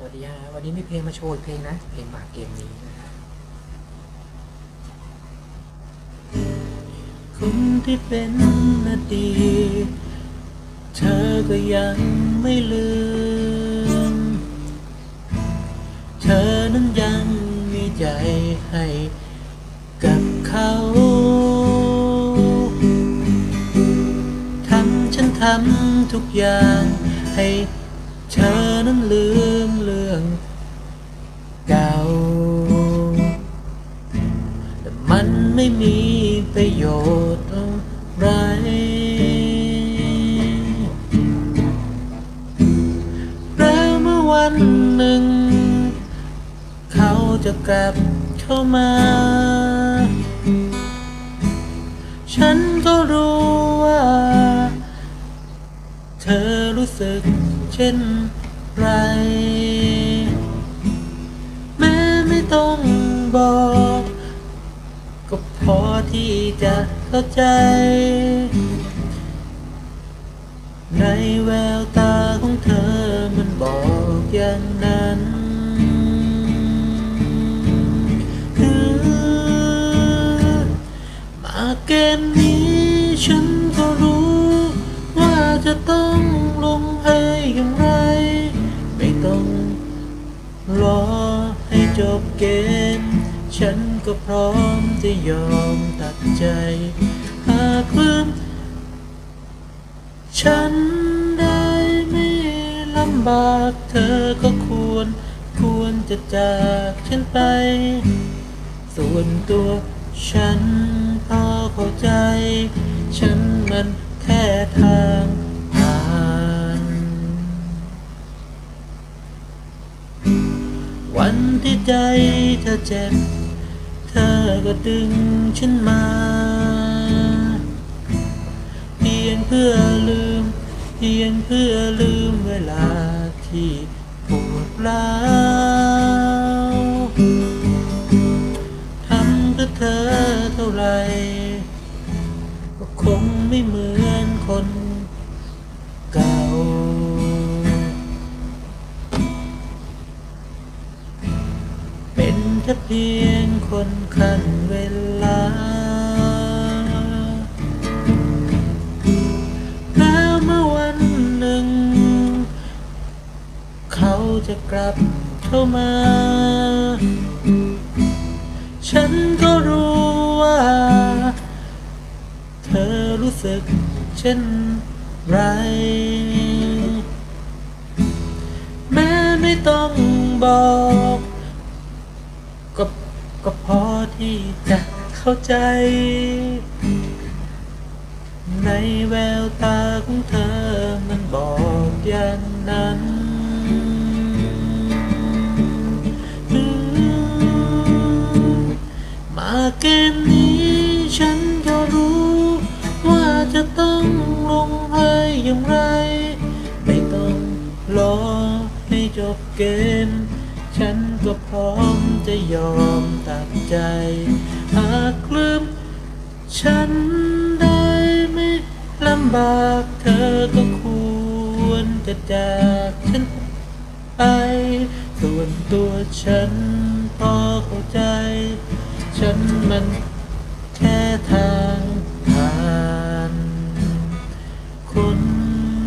สวัสดีฮะวันนี้มีเพลงมาโชว์อีกเพลงนะ เพลงบากเกมนี้นะฮะคนที่เป็นอดีตเธอก็ยังไม่ลืม เธอนั้นยังมีใจให้กับเขาทำฉันทำทุกอย่างให้ เธอนั้นลืมเรื่องเก่า แต่มันไม่มีประโยชน์อะไรแล้วเมื่อวันหนึ่ง เขาจะกลับเข้ามา ฉันก็รู้ว่า เธอรู้สึก ช่นไร แม้ไม่ต้องบอก ก็พอที่จะเข้าใจ ในแววตาของเธอมันบอกอย่างนั้นคือมาเกมนี้ฉัน บเกมฉันก็พร้อมจะยอมตัดใจ หากลืมฉันได้ไม่ลำบากเธอก็ควร ควรจะจากฉันไป ส่วนตัวฉันพอเข้าใจ ฉันมันแค่ทาง วันที่ใจเธอเจ็บ เธอก็ดึงฉันมา เพียงเพื่อลืม เพียงเพื่อลืมเวลาที่ปวดร้าวทำเพื่อเธอเท่าไหรก็คงไม่เหมือน ค่เพียงคนขันเวลา แล้วเมื่อวันหนึ่ง เขาจะกลับเข้ามา ฉันก็รู้ว่า เธอรู้สึกเช่นไรแม้ไม่ต้องบอก ก็พอที่จะเข้าใจ ในแววตาของเธอมันบอกอย่างนั้นมมาเกมนี้ฉันก็รู้ ว่าจะต้องลงให้อย่างไร ไม่ต้องรอให้จบเกม ฉันก็พร้อมจะยอมตัดใจ หากลืมฉันได้ไม่ลำบากเธอก็ควรจะจากฉันไป ส่วนตัวฉันพอเข้าใจ ฉันมันแค่ทางผ่าน คน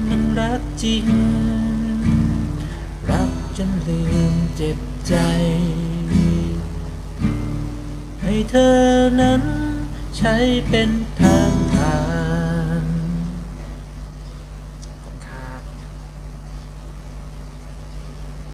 มันรักจริง รันลืมเจ็บใจ ให้เธอนั้นใช้เป็นทาง